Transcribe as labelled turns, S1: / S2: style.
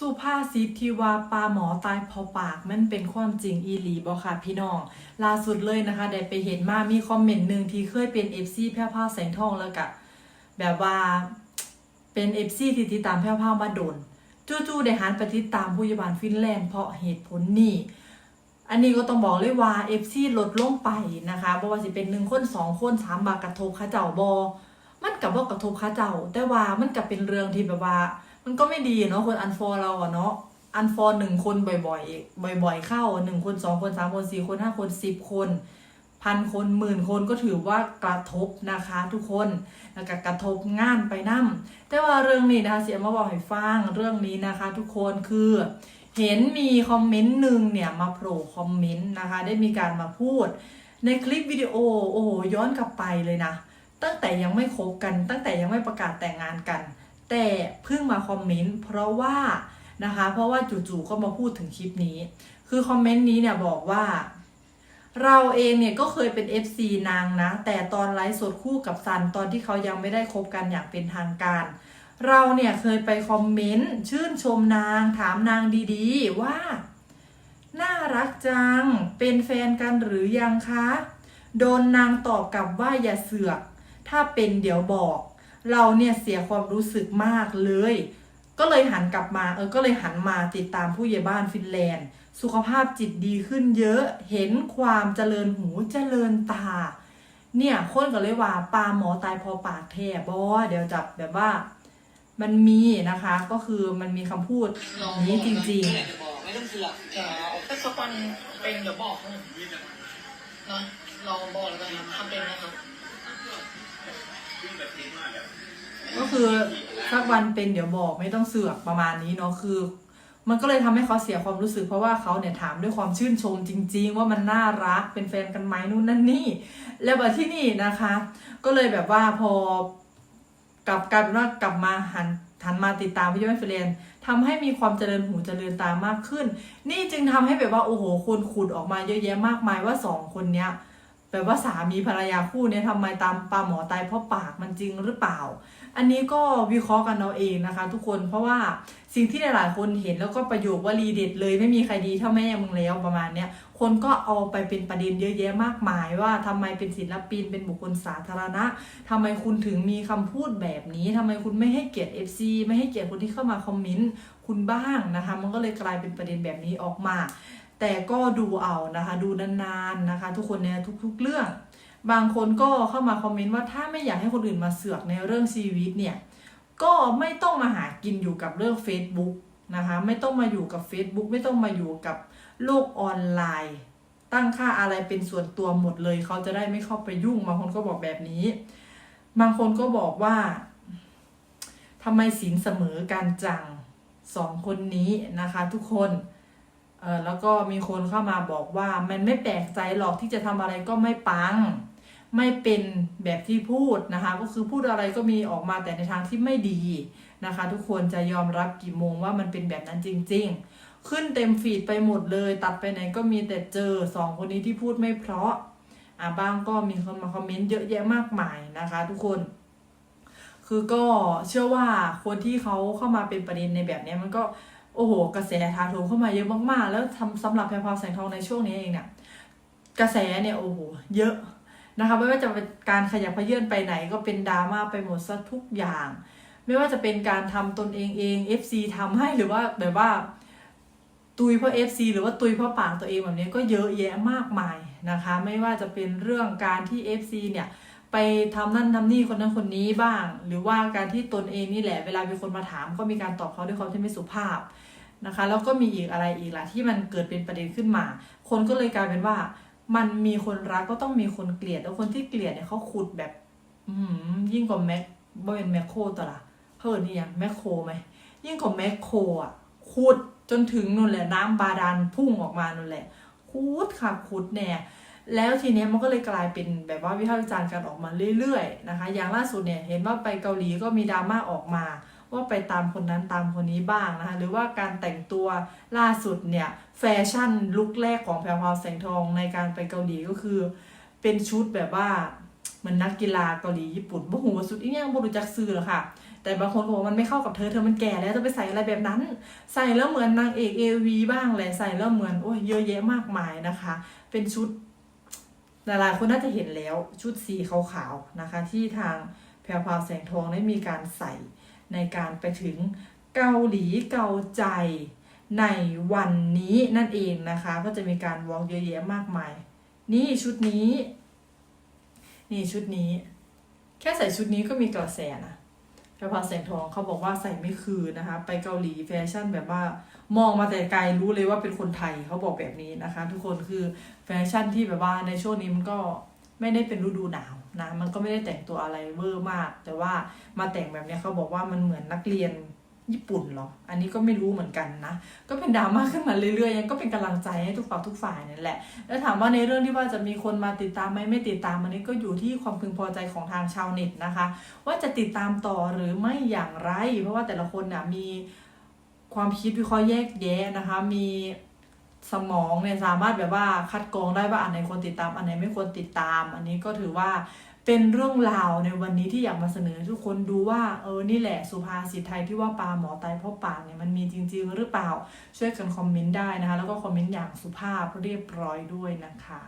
S1: สุภาษิตที่ว่าปลาหมอตายเพอปากมันเป็นความจริงอีหลีบ่ค่ะพี่น้องล่าสุดเลยนะคะได้ไปเห็นมามีคอมเมนต์หนึ่งที่เคยเป็น FC แพร่วพราแสงทองแล้วกะแบบว่าเป็น FC ที่ติดตามแพร่วพรามาโดนจู่ๆได้หันไปติดตามผู้ยาบาลฟินแลนด์เพราะเหตุผลนี้อันนี้ก็ต้องบอกเลยว่า FC ลดลงไปนะคะบ่ว่าสิเป็นหนึ่งคนสองคนสามบากกระทบข้าเจ้าบอมันกับว่ากระทบข้าเจ้า แต่ว่ามันกับเป็นเรื่องที่แบบว่า มันก็ไม่ดีเนาะคนอันฟอเราอะเนาะอันฟอหนึ่งคนบ่อยๆ บ่อย ๆ เข้าหนึ่งคนสองคนสามคนสี่คนห้าคนสิบคนพันคนหมื่นคนก็ถือว่ากระทบนะคะทุกคนแล้วก็กระทบงานไปนั่มแต่ว่าเรื่องนี้นะคะเสียมาบอกให้ฟังเรื่องนี้นะคะ ทุกคนคือเห็นมีคอมเมนต์หนึ่งเนี่ยมาโผล่คอมเมนต์นะคะ ได้มีการมาพูด ในคลิปวิดีโอโอ้โหย้อนกลับไปเลยนะ ตั้งแต่ยังไม่คบกัน ตั้งแต่ยังไม่ประกาศแต่งงานกัน แต่เพิ่งมาคอมเมนต์เพราะว่านะคะ เพราะว่าจู่ๆก็มาพูดถึงคลิปนี้ คือคอมเมนต์นี้เนี่ยบอกว่า เราเองเนี่ยก็เคยเป็น FC นางนะ แต่ตอนไลฟ์สดคู่กับซันตอนที่เขายังไม่ได้คบกันอย่างเป็นทางการ เราเนี่ยเคยไปคอมเมนต์ชื่นชมนางถามนางดีๆว่า น่ารักจัง เป็นแฟนกันหรือยังคะ โดนนางตอบกลับว่าอย่าเสือก ถ้าเป็นเดี๋ยวบอก เราเนี่ยเสียความรู้สึกมากเลย ก็เลยหันกลับมาเออก็เลยหันมาติดตามผู้ใหญ่บ้านฟินแลนด์ สุขภาพจิตดีขึ้นเยอะเห็นความเจริญหูเจริญตา เนี่ยคนก็เลยว่าปลาหมอตายพอปากแทบอเดี๋ยวจับแบบว่ามันมีนะคะก็คือมันมีคำพูดนี้จริง
S2: ๆ ไม่ต้องเสือก
S3: ถ้าสักวันเป็นเดี๋ยวบอกนะเราบอกแล้วกันนะถ้าเป็นนะครับ
S1: ก็คือสักวันเป็นเดี๋ยวบอกไม่ต้องเสือกประมาณนี้เนาะคือ มันก็เลยทำให้เขาเสียความรู้สึก เพราะว่าเขาเนี่ยถามด้วยความชื่นชมจริง ๆ ว่ามันน่ารักเป็นแฟนกันไหมนู่นนั่นนี่ แล้วแบบที่นี่นะคะ ก็เลยแบบว่าพอกลับกลายเป็นว่ากลับมาหันหันมาติดตามพี่ย้อยเฟรนทำให้มีความเจริญหูเจริญตามากขึ้น นี่จึงทำให้แบบว่าโอ้โหคนขุดออกมาเยอะแยะมากมายว่าสองคนเนี้ย แบบว่าสามีภรรยาคู่เนี้ยทำไมตามปลาหมอตายเพราะปากมันจริงหรือเปล่า อันนี้ก็วิเคราะห์กันเอาเองนะคะ ทุกคนเพราะว่าสิ่งที่หลายๆคนเห็นแล้วก็ประโยควลีเด็ดเลยไม่มีใครดีเท่าแม่มึงแล้วประมาณเนี้ยคนก็เอาไปเป็นประเด็นเยอะแยะมากมายว่าทำไมเป็นศิลปินเป็นบุคคลสาธารณะทำไมคุณถึงมีคำพูดแบบนี้ทำไมคุณไม่ให้เกียรติ FC ไม่ให้เกียรติคนที่เข้ามาคอมเมนต์คุณบ้างนะคะ มันก็เลยกลายเป็นประเด็นแบบนี้ออกมา แต่ก็ดูเอานะคะดูนานๆนะคะ ทุกคนในทุกๆเรื่อง บางคนก็เข้ามาคอมเมนต์ว่าถ้าไม่อยากให้คนอื่นมาเสือกในเรื่องชีวิตเนี่ยก็ไม่ต้องมาหากินอยู่กับเรื่อง Facebook นะคะไม่ต้องมาอยู่กับ Facebook ไม่ต้องมาอยู่กับโลกออนไลน์ ตั้งค่าอะไรเป็นส่วนตัวหมดเลยเขาจะได้ไม่เข้าไปยุ่งบางคนก็บอกแบบนี้ บางคนก็บอกว่าทำไมศีลเสมอการจังสองคนนี้นะคะ ทุกคน เออแล้วก็มีคนเข้ามาบอกว่ามันไม่แปลกใจหรอกที่จะทำอะไรก็ไม่ปัง ไม่เป็นแบบที่พูดนะคะ ก็คือพูดอะไรก็มีออกมาแต่ในทางที่ไม่ดีนะคะ ทุกคนจะยอมรับกี่โมงว่ามันเป็นแบบนั้นจริง ๆ ขึ้นเต็มฟีดไปหมดเลย ตัดไปไหนก็มีแต่เจอสองคนนี้ที่พูดไม่เพราะอะบ้างก็มีคนมาคอมเมนต์เยอะแยะมากมายนะคะ ทุกคน คือก็เชื่อว่าคนที่เขาเข้ามาเป็นประเด็นในแบบนี้มันก็ โอ้โห กระแสทาโถมเข้ามาเยอะมากๆ แล้วทำสำหรับแพรพาวแสงทองในช่วงนี้เองเนี่ยกระแสเนี่ยโอ้โหเยอะนะคะไม่ว่าจะเป็นการขยับเขยื่นไปไหนก็เป็นดราม่าไปหมดซะทุกอย่าง ไม่ว่าจะเป็นการทำตนเองเอง FC ทำให้หรือว่าแบบว่า ตุยเพราะ FC หรือว่าตุยเพราะปากตัวเองแบบนี้ก็เยอะแยะมากมายนะคะ ไม่ว่าจะเป็นเรื่องการที่ FC เนี่ย ไปทำนั่นทำนี่คนนั้นคนนี้บ้าง หรือว่าการที่ตนเองนี่แหละ เวลามีคนมาถามก็มีการตอบเขาด้วยความที่ไม่สุภาพนะคะแล้วก็มีอีกอะไรอีกล่ะที่มันเกิดเป็นประเด็นขึ้นมา คนก็เลยกลายเป็นว่า มันมีคนรักก็ต้องมีคนเกลียด แล้วคนที่เกลียดเนี่ยเขาขุดแบบยิ่งกว่าแมคบ่เป็นแมคโครตัวละเพิ่นนี่ยังแมคโครไหมยิ่งกว่าแมคโครอะขุดจนถึงนู่นแหละน้ำบาดาลพุ่งออกมานู่นแหละขุดค่ะขุดแน่ แล้วทีเนี้ยมันก็เลยกลายเป็นแบบว่าวิพากษ์วิจารณ์กันออกมาเรื่อยๆนะคะ อย่างล่าสุดเนี่ยเห็นว่าไปเกาหลีก็มีดราม่าออกมา ว่าไปตามคนนั้นตามคนนี้บ้างนะคะ หรือว่าการแต่งตัวล่าสุดเนี่ยแฟชั่นลุคแรกของแพรวพาวแสงทองในการไปเกาหลีก็คือ เป็นชุดแบบว่าเหมือนนักกีฬาเกาหลีญี่ปุ่นบ่หูว่าสุดอีกอย่างบ่รู้จักซื้อหรอค่ะ แต่บางคนบอกว่ามันไม่เข้ากับเธอเธอมันแก่แล้วจะไปใส่อะไรแบบนั้น ใส่แล้วเหมือนนางเอกเอวีบ้างแหละใส่แล้วเหมือนโอ้ยเยอะแยะมากมายนะคะ เป็นชุด หลายๆคนน่าจะเห็นแล้วชุดสีขาวๆนะคะ ที่ทางแพรวพาวแสงทองได้มีการใส่ในการไปถึงเกาหลีเกาใจในวันนี้นั่นเองนะคะ ก็จะมีการวอล์กเยอะแยะมากมาย นี่ชุดนี้ นี่ชุดนี้ แค่ใส่ชุดนี้ก็มีกระแสนะ แพรพาแสงทองเขาบอกว่าใส่ไม่คืนนะคะ ไปเกาหลีแฟชั่นแบบว่ามองมาแต่ไกลรู้เลยว่าเป็นคนไทยเขาบอกแบบนี้นะคะ ทุกคนคือแฟชั่นที่แบบว่าในช่วงนี้มันก็ไม่ได้เป็นฤดูหนาวนะมันก็ไม่ได้แต่งตัวอะไรเวอร์มาก แต่ว่ามาแต่งแบบเนี้ยเขาบอกว่ามันเหมือนนักเรียน ญี่ปุ่นเหรอ อันนี้ก็ไม่รู้เหมือนกันนะ ก็เป็นดราม่าขึ้นมาเรื่อยๆ ยังก็เป็นกำลังใจให้ทุกฝ่ายทุกฝ่ายนั่นแหละ แล้วถามว่าในเรื่องที่ว่าจะมีคนมาติดตามไหมไม่ติดตามอันนี้ก็อยู่ที่ความพึงพอใจของทางชาวเน็ตนะคะ ว่าจะติดตามต่อหรือไม่อย่างไร เพราะว่าแต่ละคนน่ะมีความคิดวิเคราะห์แยกแยะนะคะ มีสมองเนี่ยสามารถแบบว่าคัดกรองได้ว่าอันไหนควรติดตาม อันไหนไม่ควรติดตาม อันนี้ก็ถือว่า เป็นเรื่องราวในวันนี้ที่อยากมาเสนอให้ทุกคนดูว่าเออนี่แหละสุภาษิตไทยที่ว่าปลาหมอตายเพราะปากเนี่ยมันมีจริง ๆ หรือเปล่าช่วยกันคอมเมนต์ได้นะคะ แล้วก็คอมเมนต์อย่างสุภาพเรียบร้อยด้วยนะคะ